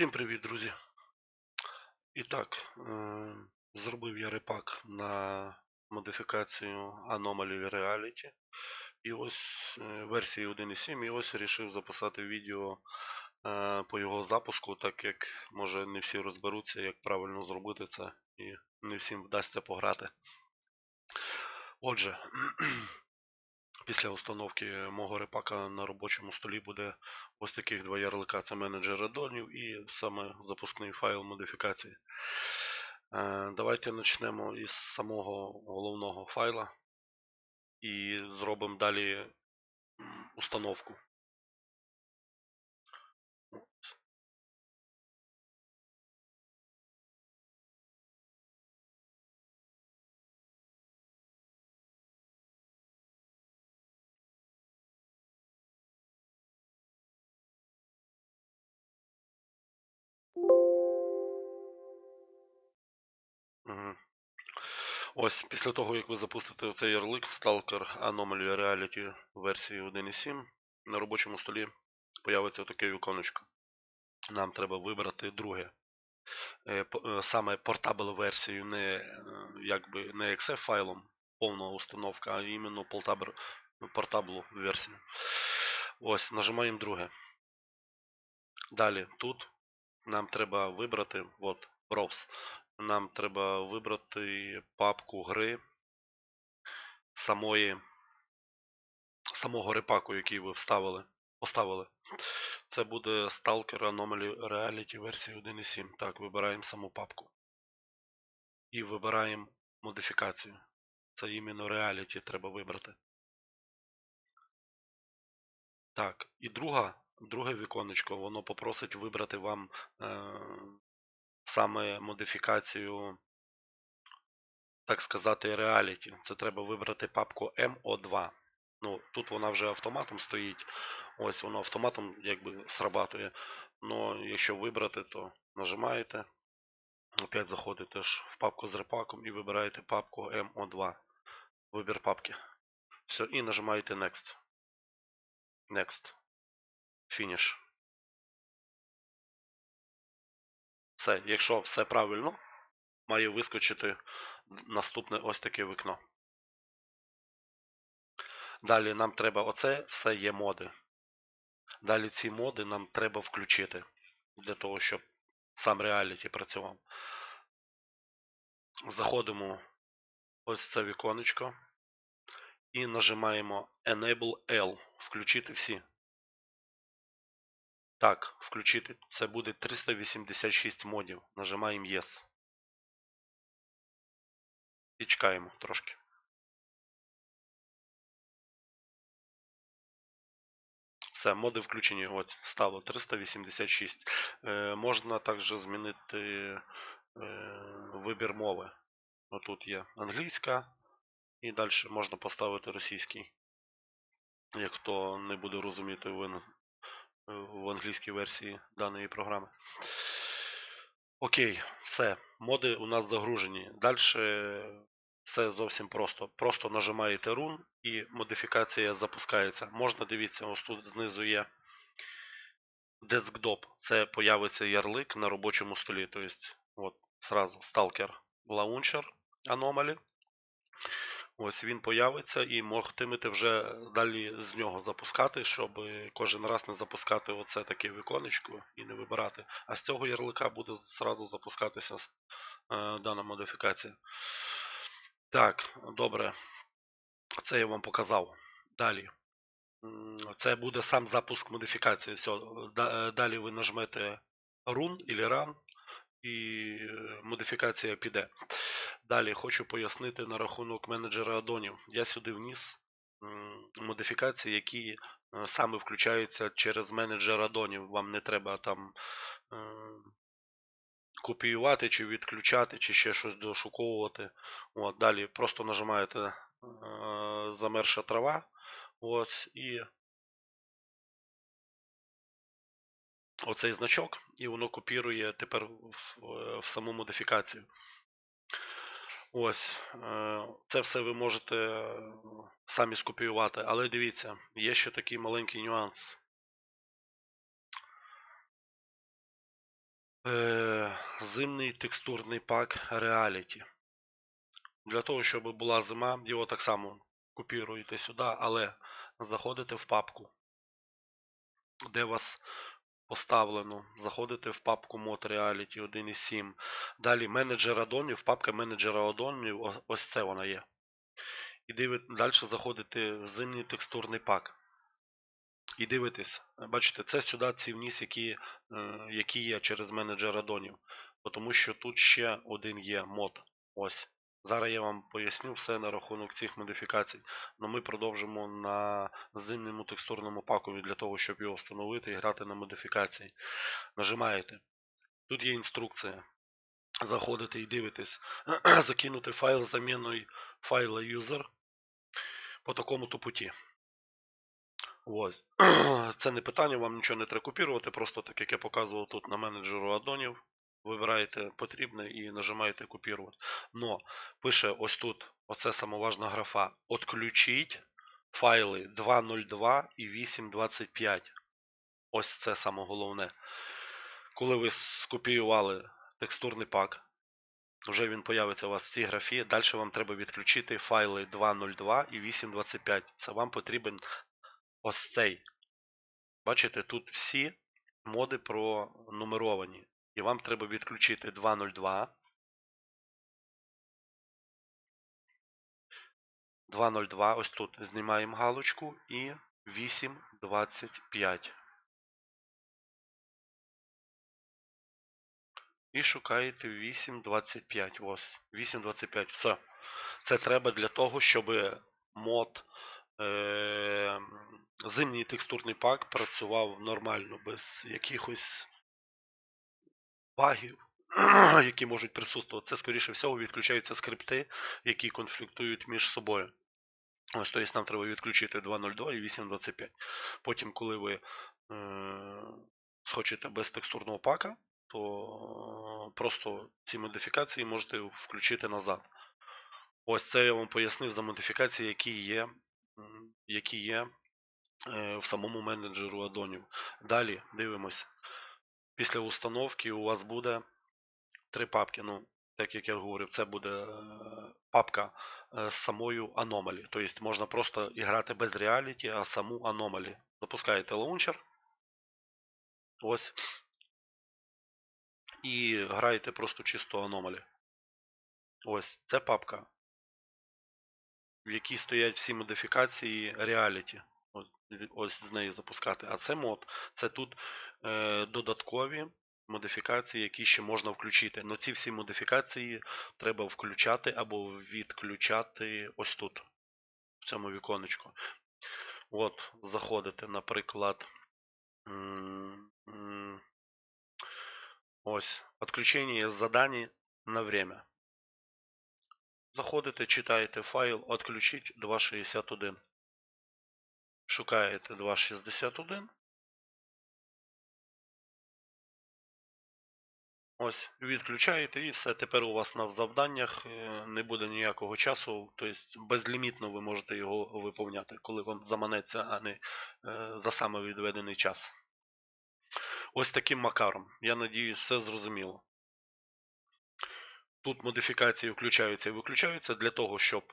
Всім привіт, друзі! І так, е, зробив я репак на модифікацію Anomaly Reality. І ось е, версії 1.7, і ось вирішив записати відео е, по його запуску, так як може не всі розберуться, як правильно зробити це, і не всім вдасться пограти. Отже, після установки мого репака на робочому столі буде ось таких два ярлика. Це менеджер аддонів і саме запускний файл модифікації. Е, Давайте почнемо із самого головного файла і зробимо далі установку. Ось після того, як ви запустите цей ярлик Stalker Anomaly Reality версії 1.7, на робочому столі появиться таке віконечко. Нам треба вибрати друге. Е, е, Саме Portable версію, не е, якби не exe файлом, повна установка, а іменно Portable версію. Ось, нажимаємо друге. Далі тут нам треба вибрати, от, Browse. Нам треба вибрати папку гри самої, самого репаку, який ви вставили, поставили. Це буде Stalker Anomaly Reality версії 1.7. Так, вибираємо саму папку. І вибираємо модифікацію. Це іменно Reality треба вибрати. Так, і друга, друге віконечко, воно попросить вибрати вам е, саме модифікацію, так сказати, Reality. Це треба вибрати папку MO2. Ну, тут вона вже автоматом стоїть. Ось воно автоматом якби срабатує. Ну, якщо вибрати, то нажимаєте. Опять заходите ж в папку з репаком і вибираєте папку MO2. Вибір папки. Все, і нажимаєте Next. Next. Finish. Все, якщо все правильно, має вискочити наступне ось таке вікно. Далі нам треба оце все є моди. Далі ці моди нам треба включити для того, щоб сам реаліті працював. Заходимо ось в це віконечко і нажимаємо Enable L. Включити всі. Так, включити. Це буде 386 модів. Нажимаємо Yes. І чекаємо трошки. Все, моди включені. От, стало 386. Е, можна також змінити е, вибір мови. Отут є англійська, і далі можна поставити російський. Як хто не буде розуміти в, ан- в англійській версії даної програми. Окей, все. Моди у нас загружені. Далі все зовсім просто. Просто нажимаєте Run і модифікація запускається. Можна дивіться, ось тут знизу є Desktop. Це появиться ярлик на робочому столі. Тобто, от, сразу Stalker Launcher Anomaly. Ось він появиться і могтимете вже далі з нього запускати, щоб кожен раз не запускати оце таке віконечко і не вибирати. А з цього ярлика буде зразу запускатися е, дана модифікація. Так, добре. Це я вам показав. Далі. Це буде сам запуск модифікації. Все. е, Далі ви нажмете Run или Run і е, модифікація піде. Далі хочу пояснити на рахунок менеджера аддонів. Я сюди вніс модифікації, які е, саме включаються через менеджер аддонів. Вам не треба там е, копіювати чи відключати, чи ще щось дошуковувати. От, далі просто нажимаєте замерша трава. Ось, і оцей значок, і воно копірує тепер в, в саму модифікацію. Ось, е, це все ви можете е, самі скопіювати. Але дивіться, є ще такий маленький нюанс. зимний текстурний пак Reality. Для того, щоб була зима, його так само копіруєте сюди, але заходите в папку, де вас поставлено. Заходите в папку Mod Reality 1.7. Далі менеджер адонів, папка менеджера адонів, ось це вона є. І диви, далі заходите в зимній текстурний пак. І дивитесь, бачите, це сюди ці вниз, які, е, які є через менеджер адонів. Тому що тут ще один є мод. Ось. Зараз я вам поясню все на рахунок цих модифікацій. Но ми продовжимо на зимньому текстурному пакові для того, щоб його встановити і грати на модифікації. Нажимаєте. Тут є інструкція. Заходите і дивитесь. Закинути файл заміною файла user по такому то путі. Ось. Це не питання, вам нічого не треба копірувати, просто так як я показував тут на менеджеру аддонів. Вибираєте потрібне і нажимаєте копірувати. Но пише ось тут, оце самоважна графа. Отключіть файли 2.02 і 8.25. Ось це саме головне. Коли ви скопіювали текстурний пак, вже він появиться у вас в цій графі. Далі вам треба відключити файли 2.02 і 8.25. Це вам потрібен ось цей. Бачите, тут всі моди пронумеровані. І вам треба відключити 2.02. 2.02, ось тут знімаємо галочку і 8.25. І шукаєте 8.25. Ось, 8.25. Все. Це треба для того, щоб мод е- зимній текстурний пак працював нормально, без якихось багів, які можуть присутствувати. Це, скоріше всього, відключаються скрипти, які конфліктують між собою. Ось, тобто нам треба відключити 2.02 і 8.25. Потім, коли ви е- схочете без текстурного пака, то просто ці модифікації можете включити назад. Ось це я вам пояснив за модифікації, які є, які є е, в самому менеджеру аддонів. Далі дивимось. Після установки у вас буде три папки. Ну, так як я говорив, це буде е, папка е, з самою Anomaly. Тобто можна просто грати без реаліті, а саму Anomaly. Запускаєте лаунчер. Ось. І граєте просто чисто Anomaly. Ось це папка, в якій стоять всі модифікації Reality. Ось, з неї запускати. А це мод. Це тут е, додаткові модифікації, які ще можна включити. Но ці всі модифікації треба включати або відключати ось тут, в цьому віконечку. От, заходите, наприклад. Ось, отключение заданий на время. Заходите, читаєте файл «Отключить 2.61». Шукаєте 2.61. Ось, відключаєте і все. Тепер у вас на завданнях е, не буде ніякого часу, тобто безлімітно ви можете його виповняти, коли вам заманеться, а не е, за саме відведений час. Ось таким макаром. Я надіюсь, все зрозуміло. Тут модифікації включаються і виключаються для того, щоб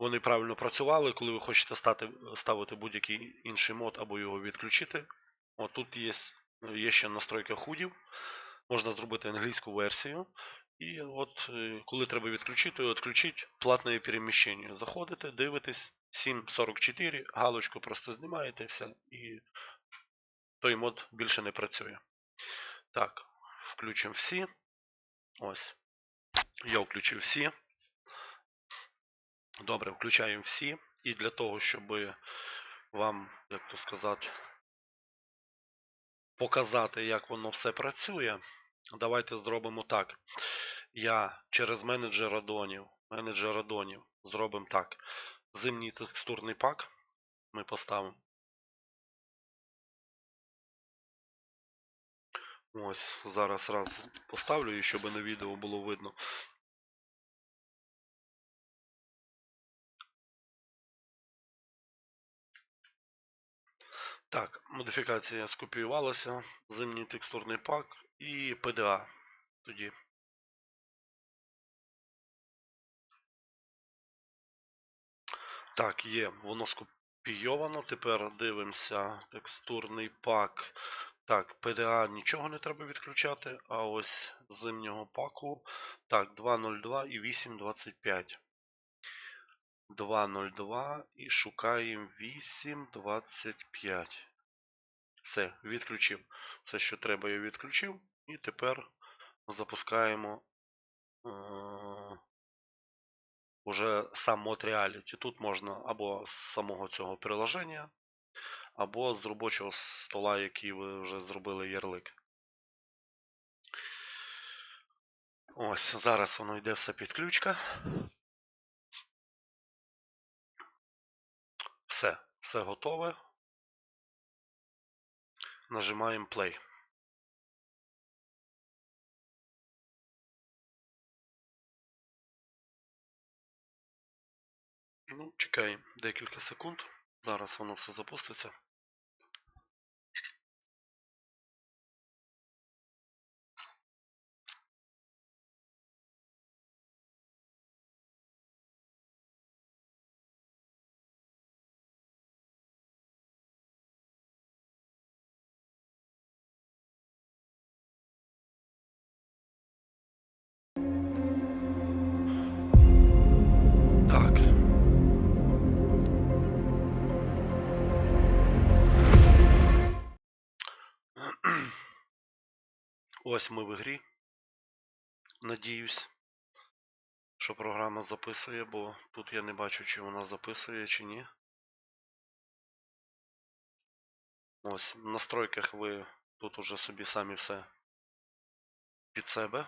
вони правильно працювали, коли ви хочете стати, ставити будь-який інший мод або його відключити. От тут є, є ще настройка худів. Можна зробити англійську версію. І от е, коли треба відключити, відключіть платне переміщення. Заходите, дивитесь, 7.44, галочку просто знімаєте все, і той мод більше не працює. Так, включимо всі. Ось. Я включив всі. Добре, включаємо всі. І для того, щоб вам, як то сказати, показати, як воно все працює, давайте зробимо так. Я через менеджер адонів, менеджер адонів зробимо так. Зимній текстурний пак ми поставимо. Ось, зараз раз поставлю, щоб на відео було видно. Так, модифікація скопіювалася, зимній текстурний пак і PDA. тоді. Так, є, воно скопійовано. Тепер дивимося текстурний пак. Так, PDA нічого не треба відключати, а ось зимнього паку. Так, 2.02 і 8.25. 2.02 і шукаємо 8.25. Все, відключив. Все, що треба, я відключив. І тепер запускаємо е- уже сам мод Reality. Тут можна або з самого цього приложення, або з робочого стола, який ви вже зробили ярлик. Ось, зараз воно йде все підключка. Все, все готове. Нажимаємо play. Ну, чекаємо декілька секунд. Зараз воно все запуститься. Ось ми в грі. Надіюсь, що програма записує, бо тут я не бачу, чи вона записує, чи ні. Ось, в настройках ви тут уже собі самі все під себе.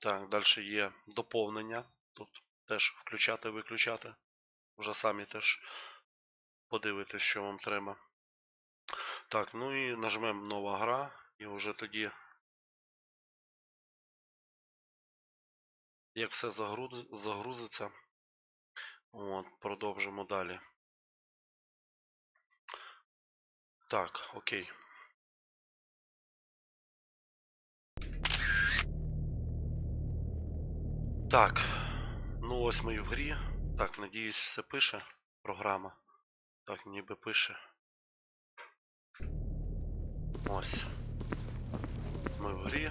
Так, далі є доповнення. Тут теж включати, виключати. Вже самі теж подивитесь, що вам треба. Так, ну і нажмемо нова гра, і вже тоді, як все загруз... загрузиться, от, продовжимо далі. Так, окей. Так, ну ось ми в грі. Так, надіюсь, все пише програма. Так, ніби пише. Ось. Ми в грі.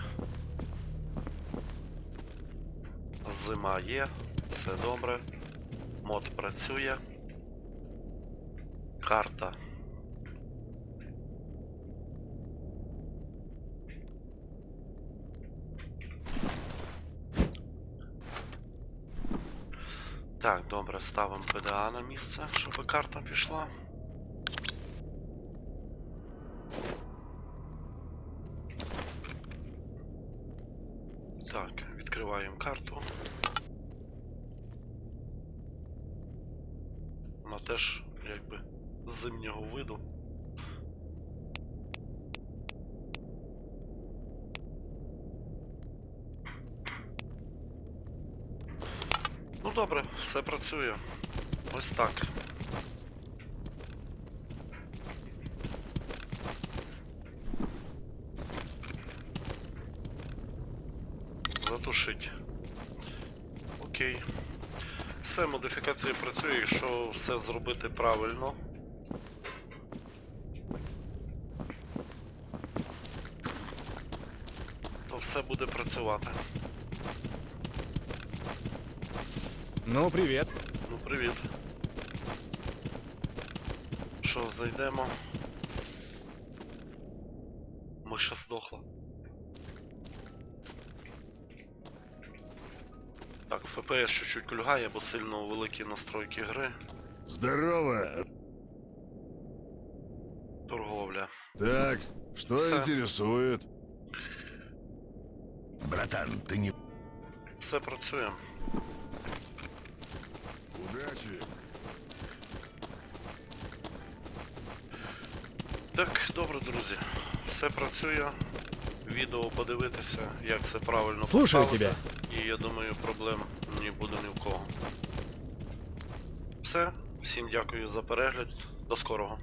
Зима є, все добре. Мод працює. Карта. Так, добре, ставимо PDA на місце, щоб карта пішла. Відкриваємо карту. Вона теж якби з зимнього виду. Ну добре, все працює. Ось так. Затушить. Окей. Все, модифікація працює, якщо все зробити правильно. То все буде працювати. Ну, привет. Ну, привіт. Що, зайдемо? Миша здохла. FPS чуть-чуть кульгає, бо сильно великі настройки гри. Здорово. Торговля. Так, что Ха. интересует? Братан, ты не... Все працює. Удачи. Так, добре, друзі. Все працює. Відео подивитися, як це правильно Слушаю поставити. тебя. І я думаю, проблем не буде ні в кого. Все. Всім дякую за перегляд. До скорого.